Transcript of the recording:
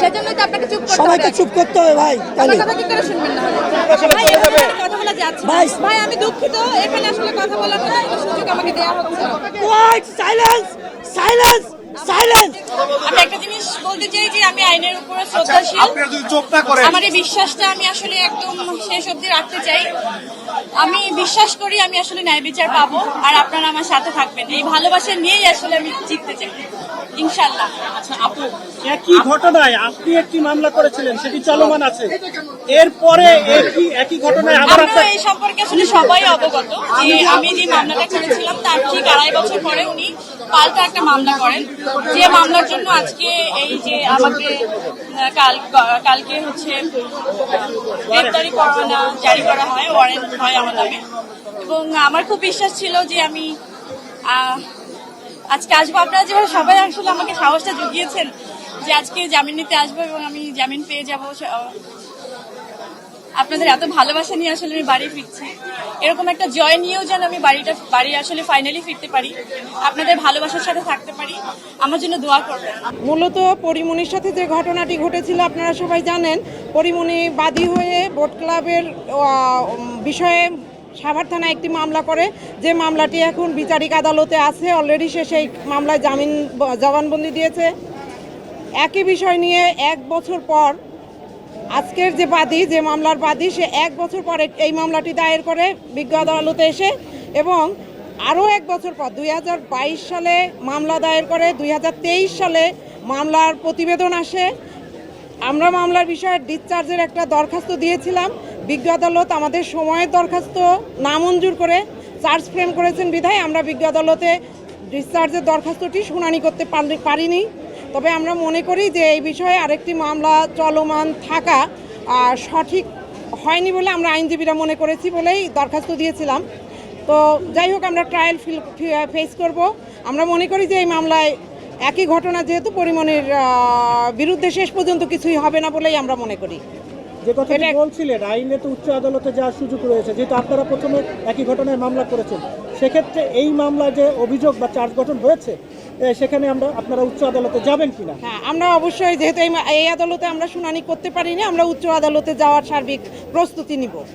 সেজন্যই তো আপনাকে চুপ করতে সবাইকে হবে চুপ করতে হবে ভাই তাহলে কথা কি করে শুনবেন না ভাই কথা বলা যাচ্ছে না। ভাই। ভাই আমি দুঃখিত এখানে আসলে কথা বলার মতো কোনো সুযোগ আমাকে দেওয়া হচ্ছে না। হোয়াইট সাইলেন্স সাইলেন্স সাইলেন্স আমি একটা জিনিস বলতে চাই যে আমি আইনের উপরে শ্রদ্ধাশীল। আপনারা যদি চোখ না করেন। আমার এই বিশ্বাসটা আমি আসলে একদম শেষ অবধি রাখতে চাই। আমি বিশ্বাস করি আমি আসলে ন্যায় বিচার পাবো আর আপনারা আমার সাথে থাকবেন। এই ভালোবাসা নিয়েই আসলে আমি জিততে চাই। ইনশাল্লাহ আচ্ছা আপু একই ঘটনায়? আপনি একটি মামলা করেছিলেন সেটি চলমান আছে। এরপরে একই একই ঘটনায় আবার আমরা এই সম্পর্কে আসলে সবাই অবগত যে আমি যে মামলাটা করেছিলাম তার ঠিক আড়াই বছর পরে উনি পাল্টা একটা মামলা করেন। যে মামলার জন্য আজকে এই যে আমাকে কাল, কালকে হচ্ছে গ্রেপ্তারি পরোয়ানা জারি করা হয় ওয়ারেন্ট হয় আমার নামে। এবং আমার খুব বিশ্বাস ছিল যে আমি আজকে আসব। আপনারা যেভাবে সবাই আসলে আমাকে সাহসটা জুগিয়েছেন যে আজকে জামিন নিতে আসব এবং আমি জামিন পেয়ে যাব আপনাদের এত ভালোবাসা নিয়ে আসলে আমি বাড়ি ফিরছি। এরকম একটা জয় নিয়েও যেন আমি বাড়িটা, বাড়ি আসলে ফাইনালি ফিরতে পারি। আপনাদের ভালোবাসার সাথে থাকতে পারি। আমার জন্য দোয়া করবেন। মূলত পরিমণির সাথে যে ঘটনাটি ঘটেছিল, আপনারা সবাই জানেন পরিমণি বাদী হয়ে বোট ক্লাবের বিষয়ে সাভার থানায় একটি মামলা করে। যে মামলাটি এখন বিচারিক আদালতে আছে অলরেডি সে সেই মামলায় জামিন, জবানবন্দি দিয়েছে। একই বিষয় নিয়ে এক বছর পর আজকের যে বাদী, যে মামলার বাদী, সে এক বছর পরে এই মামলাটি দায়ের করে বিজ্ঞ আদালতে এসে এবং আরও এক বছর পর দুই হাজার বাইশ সালে মামলা দায়ের করে, দুই হাজার তেইশ সালে মামলার প্রতিবেদন আসে। আমরা মামলার বিষয়ে ডিসচার্জের একটা দরখাস্ত দিয়েছিলাম। বিজ্ঞ আদালত আমাদের সময়ের দরখাস্ত নামঞ্জুর করে চার্জ ফ্রেম করেছেন বিধায় আমরা বিজ্ঞ আদালতে ডিসচার্জের দরখাস্তটি শুনানি করতে পারিনি। তবে আমরা মনে করি যে এই বিষয়ে আরেকটি মামলা চলমান থাকা সঠিক হয়নি বলে আমরা আইনজীবীরা মনে করেছি বলেই দরখাস্ত দিয়েছিলাম। তো যাই হোক, আমরা ট্রায়াল ফিল ফেস করব। আমরা মনে করি যে এই মামলায় একই ঘটনা যেহেতু পরিমণের বিরুদ্ধে শেষ পর্যন্ত কিছুই হবে না বলেই আমরা মনে করি। যে কথাটি বলছিলেন আইনে তো উচ্চ আদালতে যাওয়ার সুযোগ রয়েছে যেহেতু আপনারা প্রথমে একই ঘটনায় মামলা করেছেন সেক্ষেত্রে এই মামলা যে অভিযোগ বা চার্জ গঠন হয়েছে সেখানে আমরা আপনারা উচ্চ আদালতে যাবেন কিনা? হ্যাঁ আমরা অবশ্যই যেহেতু এই এই আদালতে আমরা শুনানি করতে পারিনি আমরা উচ্চ আদালতে যাওয়ার সার্বিক প্রস্তুতি নিব।